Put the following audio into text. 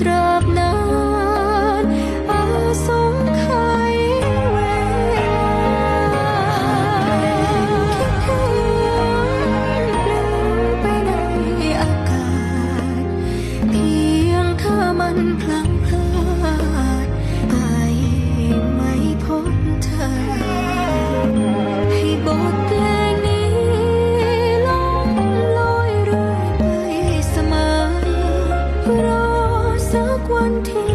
ตราบนานอาสงไขยเวลาคิดถึงปลิวไปในอากาศ เพียงถ้ามันพลัดไปไม่พ้เธอ ให้บทเพลงนี้ล่องลอยเรื่อยไปเสมอ คนที่